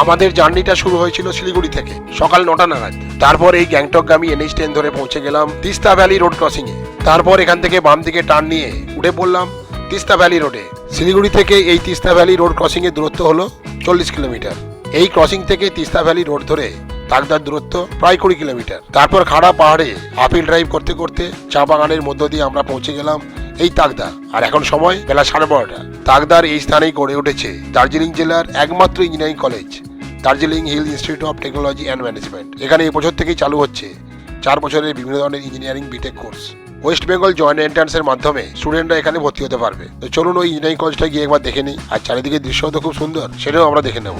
আমাদের জার্নিটা শুরু হয়েছিল শিলিগুড়ি থেকে, সকাল নটা নাগাদ। তারপর এই গ্যাংটক গ্যাংটকগামী এনএইচ টেন ধরে পৌঁছে গেলাম তিস্তা ভ্যালি রোড ক্রসিং এ। তারপর এখান থেকে বাম দিকে টার্ন নিয়ে উঠে পড়লাম তিস্তা ভ্যালি রোডে শিলিগুড়ি থেকে এই তিস্তা ভ্যালি রোড ক্রসিং এর দূরত্ব হলো চল্লিশ কিলোমিটার। এই ক্রসিং থেকে তিস্তা ভ্যালি রোড ধরে তাকদার দূরত্ব প্রায় কুড়ি কিলোমিটার। তারপর খাড়া পাহাড়ে আপিল ড্রাইভ করতে করতে চা বাগানের মধ্য দিয়ে আমরা পৌঁছে গেলাম এই তাকদা আর এখন সময় বেলা সাড়ে বারোটা। তাকদার এই স্থানেই গড়ে উঠেছে দার্জিলিং জেলার একমাত্র engineering college, Darjeeling hill institute of technology and management. এখানে এই বছর থেকেই চালু হচ্ছে চার বছরের বিভিন্ন ধরনের engineering BTech course West Bengal joint এন্ট্রান্সের মাধ্যমে স্টুডেন্টরা এখানে ভর্তি হতে পারবে। তো চলুন ওই ইঞ্জিনিয়ারিং কলেজটা গিয়ে একবার দেখে নিই। আর চারিদিকে দৃশ্য তো খুব সুন্দর, সেটাও আমরা দেখে নেব।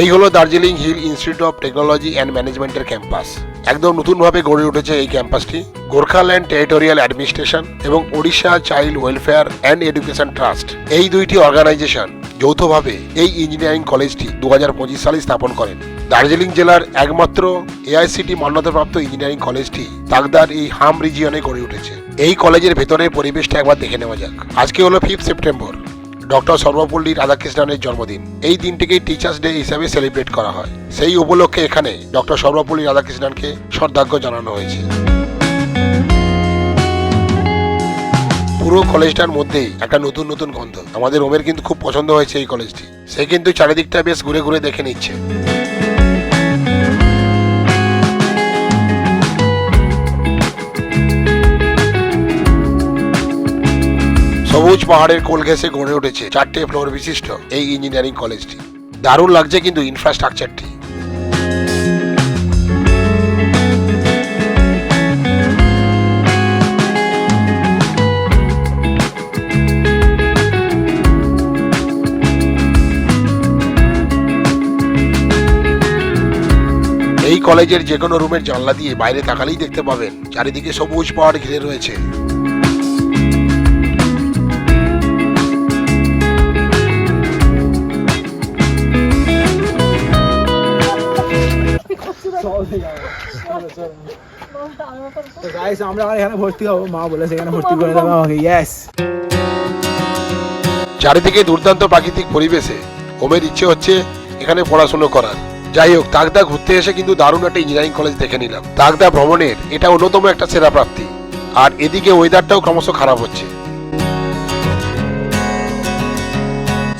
এই হলো Darjeeling hill institute of technology and ম্যানেজমেন্টের ক্যাম্পাস। একদম নতুনভাবে গড়ে উঠেছে এই ক্যাম্পাসটি। গোর্খাল্যান্ড টেরিটোরিয়াল অ্যাডমিনিস্ট্রেশন এবং Odisha child welfare and education trust এই দুইটি অর্গানাইজেশন যৌথভাবে এই ইঞ্জিনিয়ারিং কলেজটি দু হাজার পঁচিশ সালে স্থাপন করেন। দার্জিলিং জেলার একমাত্র এআইসিটি মান্যতাপ্রাপ্ত ইঞ্জিনিয়ারিং কলেজটি তাকদার এই হাম রিজিয়নে গড়ে উঠেছে। এই কলেজের ভেতরের পরিবেশটা একবার দেখে নেওয়া যাক। আজকে হলো ফিফথ সেপ্টেম্বর ডক্টর সর্বপল্লী রাধাকৃষ্ণনের জন্মদিন। এই দিনটিকে টিচার্স ডে হিসাবে সেলিব্রেট করা হয়। সেই উপলক্ষে এখানে ডক্টর সর্বপল্লী রাধাকৃষ্ণনকে শ্রদ্ধাজ্ঞ জানানো হয়েছে। পুরো কলেজটার মধ্যেই একটা নতুন নতুন গন্ধ। আমাদের ওমের কিন্তু খুব পছন্দ হয়েছে এই কলেজটি। সে কিন্তু চারিদিকটা বেশ ঘুরে ঘুরে দেখে নিচ্ছে। সবুজ পাহাড়ের কোল ঘেঁষে গড়ে উঠেছে চারটে ফ্লোর বিশিষ্ট এই ইঞ্জিনিয়ারিং কলেজটি দারুণ লাগছে কিন্তু ইনফ্রাস্ট্রাকচারটি এই কলেজের যে কোনো রুমের জানলা দিয়ে বাইরে তাকালেই দেখতে পাবেন, চারিদিকে সবুজ পাহাড় ঘিরে রয়েছে। তো গাইস আমরা এখানে ভর্তি হব। মা বলে সেখানে ভর্তি করে দেবে আমাকে। ইয়েস চারিদিকে দুর্দান্ত প্রাকৃতিক পরিবেশে। ওমের ইচ্ছে হচ্ছে এখানে পড়াশুনো করার। যাই হোক, তাগদা ঘুরতে এসে কিন্তু দারুণ একটা ইঞ্জিনিয়ারিং কলেজ দেখে নিলাম। তাগদা ভ্রমণের এটা অন্যতম একটা সেরা প্রাপ্তি। আর এদিকে ওয়েদারটাও ক্রমশ খারাপ হচ্ছে।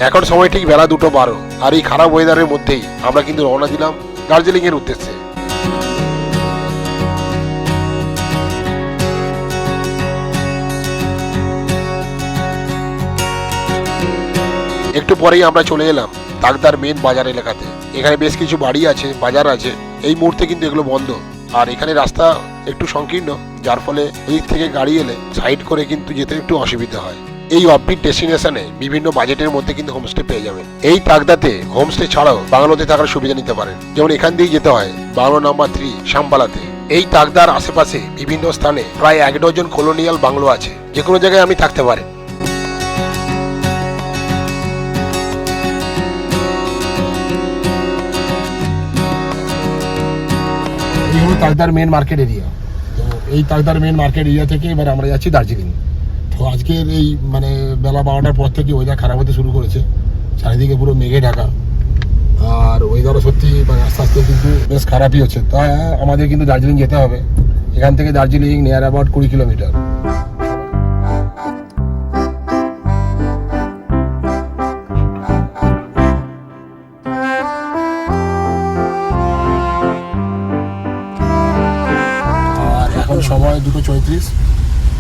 এখন সময় ঠিক বেলা দুটো বারো। আর এই খারাপ ওয়েদারের মধ্যেই আমরা কিন্তু রওনা দিলাম দার্জিলিং এর উদ্দেশ্যে। একটু পরেই আমরা চলে এলাম তাকদার মেন বাজার এলাকাতে। এখানে বেশ কিছু বাড়ি আছে, বাজার আছে। এই মুহূর্তে কিন্তু এগুলো বন্ধ। আর এখানে রাস্তা একটু সংকীর্ণ, যার ফলে দিক থেকে গাড়ি এলে সাইড করে কিন্তু যেতে একটু অসুবিধা হয়। এই অফবিট ডেস্টিনেশনে বিভিন্ন বাজেটের মধ্যে কিন্তু হোমস্টে পেয়ে যাবেন। এই তাকদাতে হোমস্টে ছাড়াও বাংলোতে থাকার সুবিধা নিতে পারেন। যেমন এখান দিয়েই যেতে হয়, বাংলো নাম্বার থ্রি শাম্বালাতে এই তাকদার আশেপাশে বিভিন্ন স্থানে প্রায় এক ডজন কলোনিয়াল বাংলো আছে। যে কোনো জায়গায় আমি থাকতে পারেন তাকদার মেন মার্কেট এরিয়া তো এই তাকদার মেন মার্কেট এরিয়া থেকে এবার আমরা যাচ্ছি দার্জিলিং। তো আজকের এই মানে বেলা বারোটার পর থেকে ওয়েদার খারাপ হতে শুরু করেছে। চারিদিকে পুরো মেঘে ঢাকা। আর ওয়েদারও সত্যি মানে আস্তে আস্তে কিন্তু বেশ খারাপই হচ্ছে। তা আমাদের কিন্তু দার্জিলিং যেতে হবে। এখান থেকে দার্জিলিং নিয়ার অ্যাবাউট কুড়ি কিলোমিটার চৌত্রিশ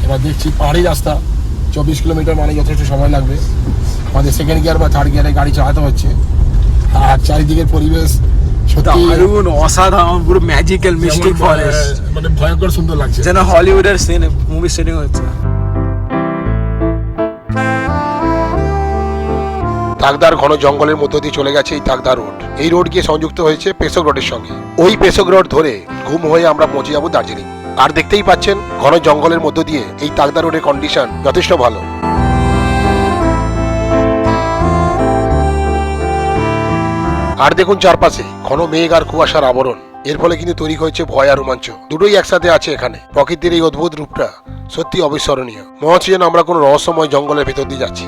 এবার দেখছি পাহাড়ি রাস্তা চব্বিশ কিলোমিটার মানে যথেষ্ট সময় লাগবে। আমাদের সেকেন্ড গিয়ার বা থার্ড গিয়ারে গাড়ি চালাতে হচ্ছে। আর চারিদিকের পরিবেশ দারুণ অসাধারণ পুরো ম্যাজিক্যাল মিস্টিক ফরেস্ট মানে ভয়ঙ্কর সুন্দর লাগছে। যেন হলিউডের সিন মুভি সেটিং হচ্ছে। তাকদার ঘন জঙ্গলের মধ্য দিয়ে চলে গেছে এই তাকদা রোড এই রোড গিয়ে সংযুক্ত হয়েছে পেশক রোডের সঙ্গে। ওই পেশক রোড ধরে ঘুম হয়ে আমরা পৌঁছে যাব দার্জিলিং। আর দেখতেই পাচ্ছেন, ঘন জঙ্গলের মধ্য দিয়ে এই তাগদা রোডের কন্ডিশন যথেষ্ট ভালো। আর দেখুন চারপাশে, ঘন মেঘ আর কুয়াশার আবরণ। এর ফলে কিন্তু তৈরি হয়েছে ভয় আর রোমাঞ্চ। দুটোই একসাথে আছে এখানে। প্রকৃতির এই অদ্ভুত রূপটা সত্যি অবিস্মরণীয়। মনে হচ্ছে যেন আমরা কোনো রহস্যময় জঙ্গলের ভেতর দিয়ে যাচ্ছি।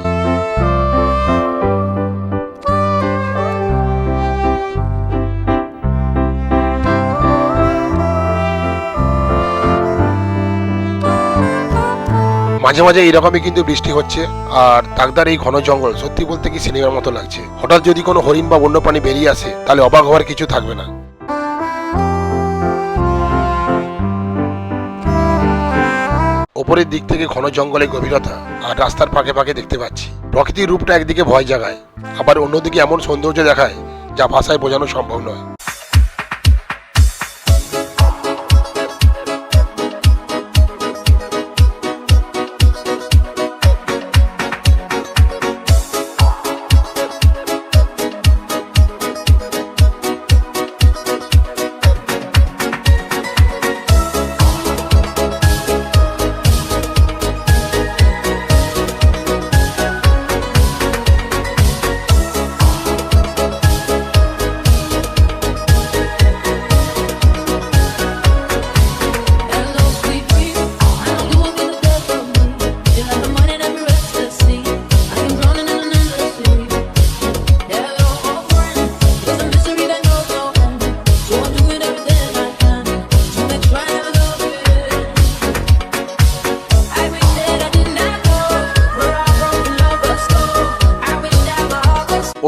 মাঝে মাঝে এরকমই কিন্তু বৃষ্টি হচ্ছে আর তাকদার এই ঘন জঙ্গল, সত্যি বলতে কি সিনেমার মতো লাগছে। হঠাৎ যদি কোনো হরিণ বা বন্যপ্রাণী বেরিয়ে আসে, তাহলে অবাক হওয়ার কিছু থাকবে না। ওপরের দিক থেকে ঘন জঙ্গলের গভীরতা আর রাস্তার ফাঁকে ফাঁকে দেখতে পাচ্ছি। প্রকৃতির রূপটা একদিকে ভয় জাগায়, আবার অন্যদিকে এমন সৌন্দর্য দেখায় যা ভাষায় বোঝানো সম্ভব নয়।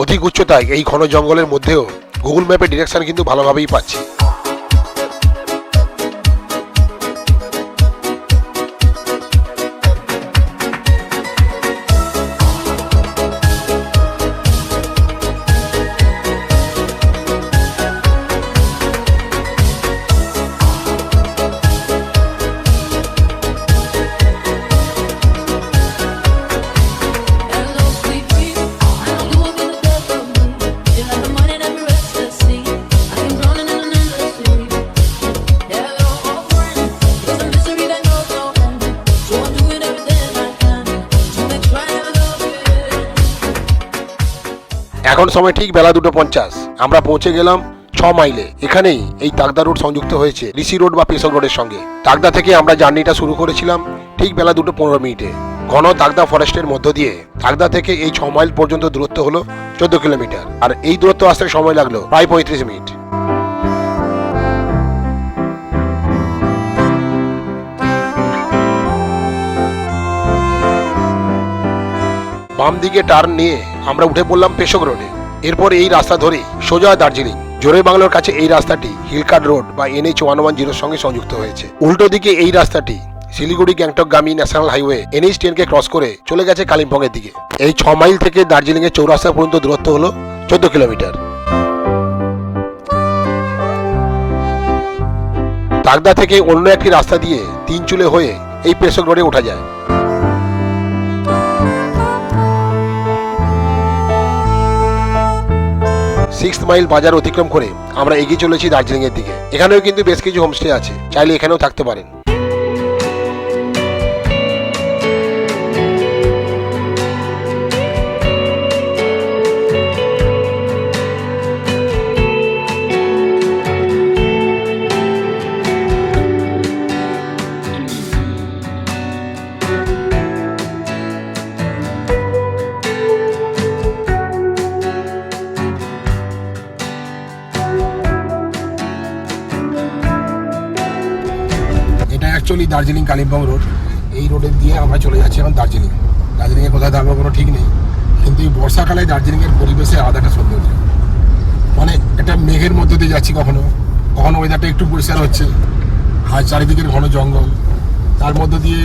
অধিক উচ্চতায় এই ঘন জঙ্গলের মধ্যেও গুগল ম্যাপের ডিরেকশন কিন্তু ভালোভাবেই পাচ্ছি। এখন সময় ঠিক বেলা দুটো পঞ্চাশ। আমরা পৌঁছে গেলাম ছ মাইলে। এখানেই এই তাগদা রোড সংযুক্ত হয়েছে ঋষি রোড বা পেশক রোডের সঙ্গে। তাগদা থেকে আমরা জার্নিটা শুরু করেছিলাম ঠিক বেলা দুটো পনেরো মিনিটে। ঘন তাগদা ফরেস্টের মধ্য দিয়ে। তাগদা থেকে এই ছ মাইল পর্যন্ত দূরত্ব হলো চোদ্দ কিলোমিটার। আর এই দূরত্ব আসতে সময় লাগল প্রায় পঁয়ত্রিশ মিনিট। বাম দিকে টার্ন নিয়ে আমরা উঠে পড়লাম পেশক রোডে। এরপর এই রাস্তা ধরে সোজা দার্জিলিং। জোরে বাংলোর কাছে এই রাস্তাটি হিলকাট রোড বা এনএইচ ওয়ান ওয়ান জিরোর সঙ্গে সংযুক্ত হয়েছে। উল্টো দিকে এই রাস্তাটি শিলিগুড়ি গ্যাংটকগামী ন্যাশনাল হাইওয়ে এনএইচ টেনকে ক্রস করে চলে গেছে কালিম্পং এর দিকে। এই ছ মাইল থেকে দার্জিলিং এর চৌরাস্তা পর্যন্ত দূরত্ব হলো চোদ্দ কিলোমিটার। তাগদা থেকে অন্য একটি রাস্তা দিয়ে তিন চুলে হয়ে এই পেশক রোডে ওঠা যায়। সিক্স মাইল বাজার অতিক্রম করে আমরা এগিয়ে চলেছি দার্জিলিং এর দিকে। এখানেও কিন্তু বেশ কিছু হোমস্টে আছে। চাইলে এখানেও থাকতে পারেন। দার্জিলিং কালিম্পং রোড, এই রোডের দিয়ে আমরা চলে যাচ্ছি এখন দার্জিলিং। দার্জিলিংয়ে কোথায় থাকব কোনো ঠিক নেই। কিন্তু এই বর্ষাকালে দার্জিলিংয়ের পরিবেশে আলাদা একটা সৌন্দর্য। মানে একটা মেঘের মধ্যে দিয়ে যাচ্ছি কখনো। কখনো ওয়েদারটা একটু পরিষ্কার হচ্ছে। আর চারিদিকের ঘন জঙ্গল। তার মধ্য দিয়ে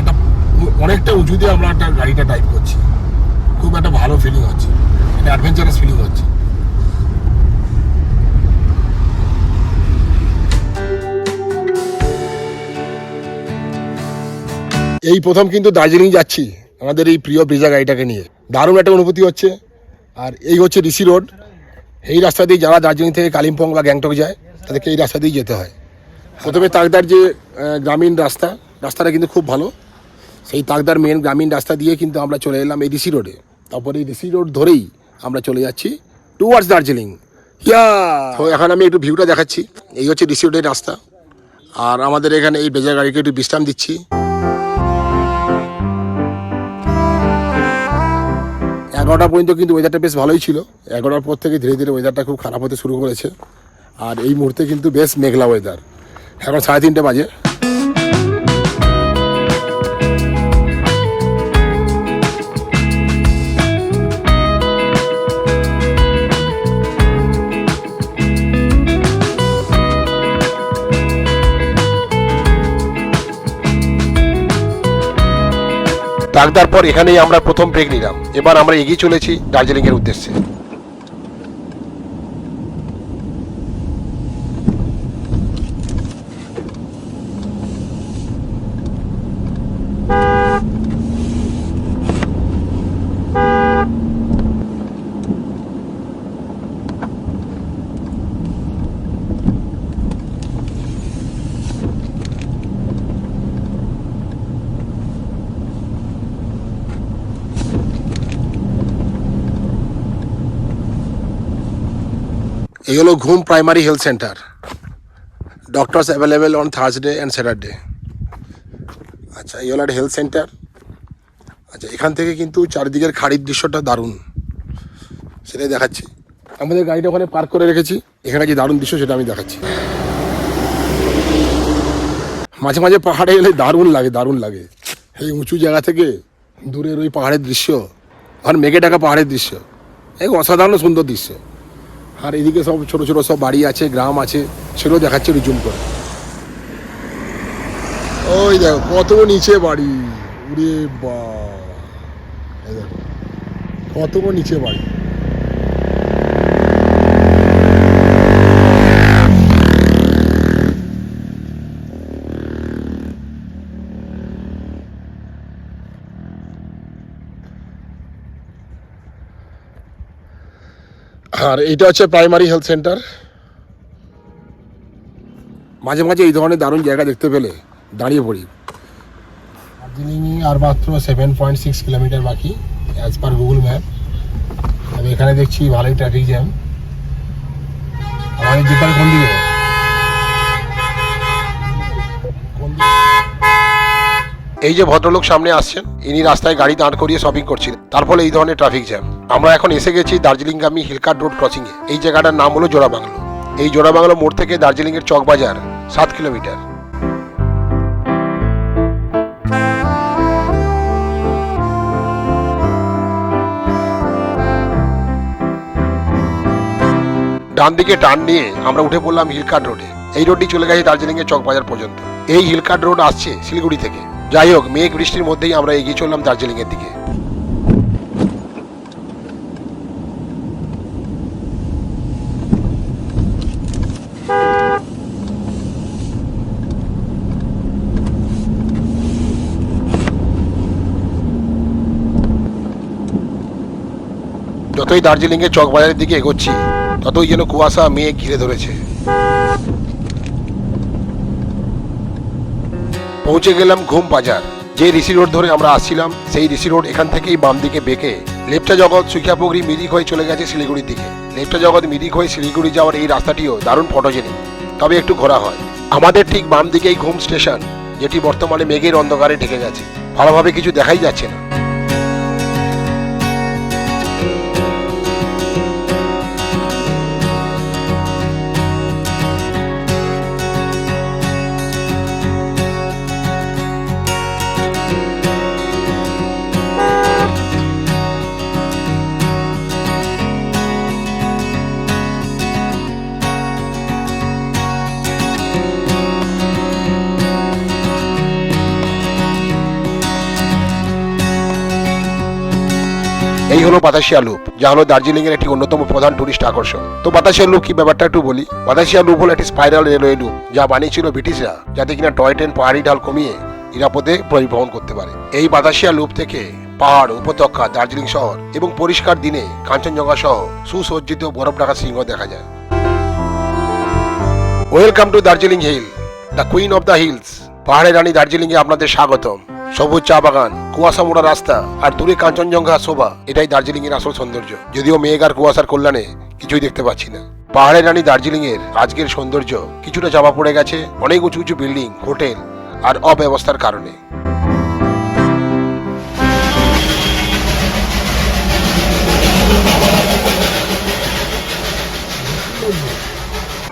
একটা অনেকটা উঁচু দিয়ে আমরা একটা গাড়িটা টাইপ করছি। খুব একটা ভালো ফিলিং হচ্ছে। একটা অ্যাডভেঞ্চারাস ফিলিং হচ্ছে। এই প্রথম কিন্তু দার্জিলিং যাচ্ছি, আমাদের এই প্রিয় ব্রিজা গাড়িটাকে নিয়ে। দারুণ একটা অনুভূতি হচ্ছে। আর এই হচ্ছে ঋষি রোড। এই রাস্তা দিয়ে যারা দার্জিলিং থেকে কালিম্পং বা গ্যাংটক যায়, তাদেরকে এই রাস্তা দিয়ে যেতে হয়। প্রথমে তাকদার যে গ্রামীণ রাস্তা, রাস্তাটা কিন্তু খুব ভালো। সেই তাকদার মেন গ্রামীণ রাস্তা দিয়ে কিন্তু আমরা চলে এলাম এই রিসি রোডে। তারপরে এই রিসি রোড ধরেই আমরা চলে যাচ্ছি টুয়ার্ডস দার্জিলিং। ইয়া! তো এখন আমি একটু ভিউটা দেখাচ্ছি। এই হচ্ছে রিসি রোডের রাস্তা। আর আমাদের এখানে এই বেজার গাড়িকে একটু বিশ্রাম দিচ্ছি। এগারোটা পর্যন্ত কিন্তু ওয়েদারটা বেশ ভালোই ছিল। এগারোটার পর থেকে ধীরে ধীরে ওয়েদারটা খুব খারাপ হতে শুরু করেছে। আর এই মুহূর্তে কিন্তু বেশ মেঘলা ওয়েদার এখন সাড়ে তিনটে বাজে। ডাকদার পর এখানেই আমরা প্রথম ব্রেক নিলাম। এবার আমরা এগিয়ে চলেছি দার্জিলিংয়ের উদ্দেশ্যে। এই হলো Ghum primary health centre doctors available on Thursday and Saturday আচ্ছা এই হলো একটা হেলথ সেন্টার আচ্ছা এখান থেকে কিন্তু চারিদিকের খাড়ির দৃশ্যটা দারুণ। সেটাই দেখাচ্ছি। আমাদের গাড়িটা ওখানে পার্ক করে রেখেছি। এখানে যে দারুণ দৃশ্য, সেটা আমি দেখাচ্ছি। মাঝে মাঝে পাহাড়ে এলে দারুণ লাগে দারুণ লাগে। এই উঁচু জায়গা থেকে দূরের ওই পাহাড়ের দৃশ্য। আর মেঘে ডাকা পাহাড়ের দৃশ্য। এই অসাধারণ সুন্দর দৃশ্য। আর এদিকে সব ছোট ছোট সব বাড়ি আছে, গ্রাম আছে, সেগুলো দেখাচ্ছে রিজুম করে। ওই দেখো, কত নিচে বাড়ি। উড়ে বা কত নিচে বাড়ি। আর এটা হচ্ছে প্রাইমারি হেলথ সেন্টার মাঝে মাঝে এই ধরনের দারুণ জায়গা দেখতে পেলে দাঁড়িয়ে পড়ি। দার্জিলিং আর মাত্র সেভেন পয়েন্ট সিক্স কিলোমিটার বাকি অ্যাজ পার গুগল ম্যাপ আমি এখানে দেখছি ভালোই ট্রাফিক জ্যাম আমাদের যেতে কোন দিকে কোন দিকে? এই যে ভদ্রলোক সামনে আসছেন, ইনি রাস্তায় গাড়ি দাঁড় করিয়ে শপিং করছিলেন। তার ফলে এই ধরনের ট্রাফিক জ্যাম আমরা এখন এসে গেছি দার্জিলিংগামী হিলকাট রোড ক্রসিং এ। এই জায়গাটার নাম হলো জোড়া বাংলো এই জোড়া বাংলো মোড় থেকে দার্জিলিং এর চকবাজার সাত কিলোমিটার। ডান দিকে টার্ন নিয়ে আমরা উঠে পড়লাম হিলকাট রোডে এই রোডটি চলে গেছে দার্জিলিং এর চকবাজার পর্যন্ত। এই হিলকাট রোড আসছে শিলিগুড়ি থেকে। যাই হোক, মেঘ বৃষ্টির মধ্যেই আমরা এগিয়ে চললাম দার্জিলিং এর দিকে। যতই দার্জিলিং এর চকবাজারের দিকে এগোচ্ছি, ততই যেন কুয়াশা, মেঘ ঘিরে ধরেছে। পৌঁছে গেলাম ঘুম বাজার। যে ঋষি রোড ধরে আমরা আসছিলাম, সেই ঋষি রোড এখান থেকেই বাম দিকে বেঁকে লেপটা জগৎ সুখিয়াপুকুরি মিরিক হয়ে চলে গেছে শিলিগুড়ির দিকে। লেপটা জগৎ মিরিক হয়ে শিলিগুড়ি যাওয়ার এই রাস্তাটিও দারুণ ফটোজেনিক। তবে একটু ঘোরা হয়। আমাদের ঠিক বাম দিকেই ঘুম স্টেশন, যেটি বর্তমানে মেঘের অন্ধকারে ঢেকে গেছে। ভালোভাবে কিছু দেখাই যাচ্ছে না। হলো বাতাসিয়া লুপ, যা হলো দার্জিলিং এর একটি অন্যতম প্রধান টুরিস্ট আকর্ষণ। তো বাতাসিয়া লুপ কি ব্যাপারটা একটু বলি? বাতাসিয়া লুপ হলো একটি স্পাইরাল রেলওয়ে লুপ যা বানিয়েছিল ব্রিটিশরা, যাতে কিনা টয় ট্রেন পাহাড়ি ঢাল কমিয়ে নিরাপদে পরিবহন করতে পারে। এই বাতাসিয়া লুপ থেকে পাহাড়, উপত্যকা, দার্জিলিং শহর এবং পরিষ্কার দিনে কাঞ্চনজঙ্ঘা সহ সুসজ্জিত বরফ ঢাকা সিংহ দেখা যায়। Welcome to Darjeeling hill the queen of the hills পাহাড়ের রানী দার্জিলিং এ আপনাদের স্বাগতম। সবুজ চা বাগান, কুয়াশা মোড়া রাস্তা আর দূরে কাঞ্চনজঙ্ঘা শোভা, এটাই দার্জিলিং এর আসল সৌন্দর্য। যদিও মেঘ আর কুয়াশার কল্যাণে কিছুই দেখতে পাচ্ছি না। পাহাড়ের রানী দার্জিলিং এর আজকের সৌন্দর্য কিছুটা চাপা পড়ে গেছে অনেক উঁচু উঁচু বিল্ডিং, হোটেল আর অব্যবস্থার কারণে।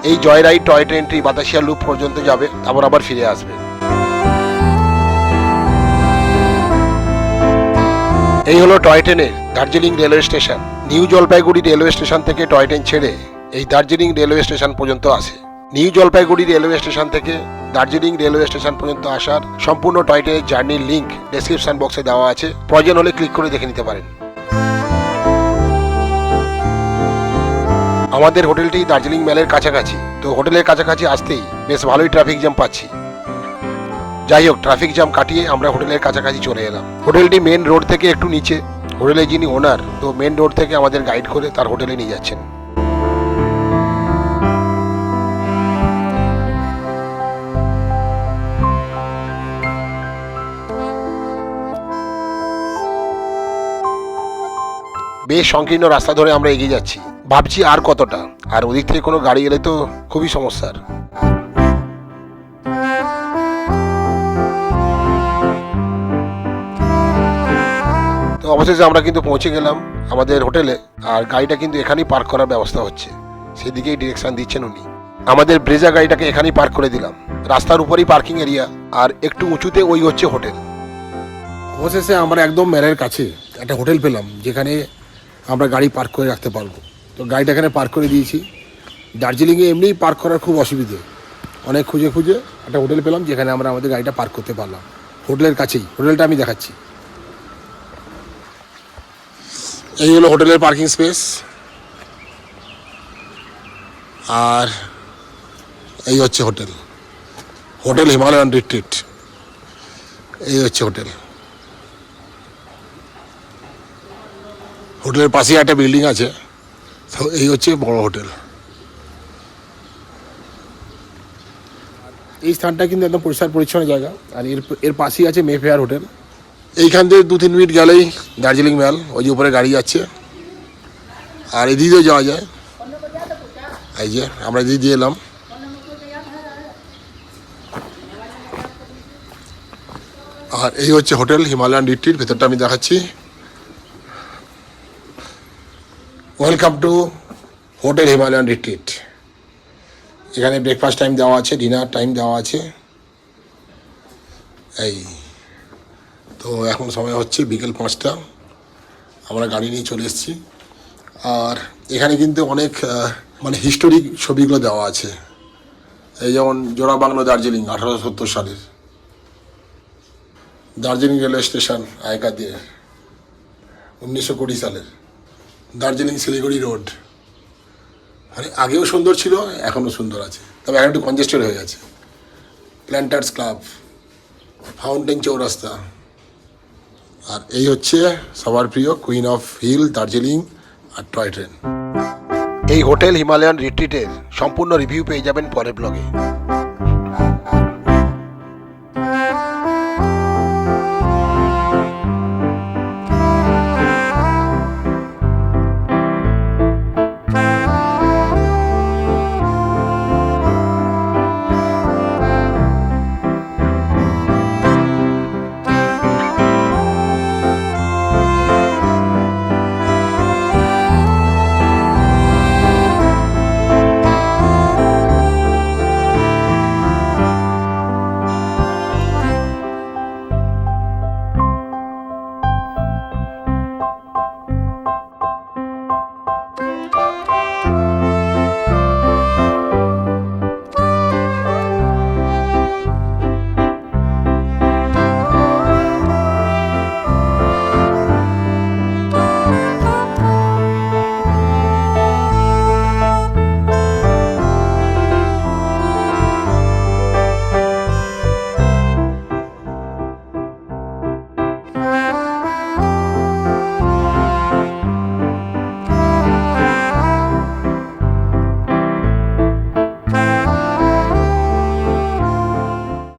এই জয়রাইড টয় ট্রেনটি বাতাসিয়া লুপ পর্যন্ত যাবে, তারপর আবার ফিরে আসবে। এই হলো টয় ট্রেনের Darjeeling railway station. New Jalpaiguri railway station থেকে টয় ট্রেন ছেড়ে এই দার্জিলিং রেলওয়ে স্টেশন পর্যন্ত আসে নিউ জলপাইগুড়ি রেলওয়ে স্টেশন থেকে দার্জিলিং রেলওয়ে স্টেশন পর্যন্ত আসার সম্পূর্ণ টয় ট্রেনের জার্নির লিঙ্ক ডেসক্রিপশন বক্সে দেওয়া আছে। প্রয়োজন হলে ক্লিক করে দেখে নিতে পারেন। আমাদের হোটেলটি দার্জিলিং ম্যালের কাছাকাছি। তো হোটেলের কাছাকাছি আসতেই বেশ ভালোই ট্রাফিক জ্যাম পাচ্ছি। যাই হোক ট্রাফিক জ্যাম কাটিয়ে আমরা হোটেলের কাছাকাছি চলে এলাম। হোটেলটি মেন রোড থেকে একটু নিচে। হোটেলের যিনি ওনার তো মেন রোড থেকে আমাদের গাইড করে তার হোটেলে নিয়ে যাচ্ছেন। বেশ সংকীর্ণ রাস্তা ধরে আমরা এগিয়ে যাচ্ছি। ভাবছি আর কতটা। আর ওদিক থেকে কোনো গাড়ি এলে তো খুবই সমস্যার। অবশেষে আমরা কিন্তু পৌঁছে গেলাম আমাদের হোটেলে আর গাড়িটা কিন্তু এখানেই পার্ক করার ব্যবস্থা হচ্ছে। সেদিকেই ডিরেকশন দিচ্ছেন উনি। আমাদের ব্রেজা গাড়িটাকে এখানেই পার্ক করে দিলাম। রাস্তার উপরেই পার্কিং এরিয়া আর একটু উঁচুতে ওই হচ্ছে হোটেল। অবশেষে আমরা একদম ম্যারের কাছে একটা হোটেল পেলাম, যেখানে আমরা গাড়ি পার্ক করে রাখতে পারব। তো গাড়িটা এখানে পার্ক করে দিয়েছি। দার্জিলিংয়ে এমনিই পার্ক করার খুব অসুবিধে। অনেক খুঁজে খুঁজে একটা হোটেল পেলাম, যেখানে আমরা আমাদের গাড়িটা পার্ক করতে পারলাম। হোটেলের কাছেই, হোটেলটা আমি দেখাচ্ছি। এই হলো হোটেলের পার্কিং স্পেস। আর এই হচ্ছে হোটেল। হোটেল হিমালয়ান রিট্রিট এই হচ্ছে হোটেল। হোটেলের পাশেই একটা বিল্ডিং আছে। তো এই হচ্ছে বড় হোটেল। এই স্থানটা কিন্তু একদম পরিষ্কার পরিচ্ছন্ন জায়গা। আর এর এর পাশেই আছে মেফেয়ার হোটেল। এইখান থেকে দু তিন মিনিট গেলেই দার্জিলিং ম্যাল ওই যে উপরে গাড়ি যাচ্ছে। আর এদিক যাওয়া যায়। এই যে, আমরা এদিক দিয়ে এলাম। আর এই হচ্ছে হোটেল, হিমালয়ান রিট্রিট ভেতরটা আমি দেখাচ্ছি। Welcome to hotel, Himalayan retreat এখানে ব্রেকফাস্ট টাইম দেওয়া আছে ডিনার টাইম দেওয়া আছে। এই তো এখন সময় হচ্ছে বিকেল পাঁচটা। আমরা গাড়ি নিয়ে চলে এসেছি। আর এখানে কিন্তু অনেক মানে হিস্টোরিক ছবিগুলো দেওয়া আছে। এই যেমন জোড়া বাংলো দার্জিলিং আঠারোশো সত্তর সালের। দার্জিলিং রেলওয়ে স্টেশন আগেকার দিয়ে উনিশশো কুড়ি সালের। দার্জিলিং শিলিগুড়ি রোড। মানে আগেও সুন্দর ছিল, এখনও সুন্দর আছে। তবে এখন একটু কনজেস্টেড হয়ে গেছে। প্ল্যান্টার্স ক্লাব, ফাউন্টেন চৌরাস্তা। আর এই হচ্ছে সবার প্রিয় কুইন অফ হিল দার্জিলিং আর টয় ট্রেন এই হোটেল হিমালয়ান রিট্রিটের সম্পূর্ণ রিভিউ পেয়ে যাবেন পরের ব্লগে।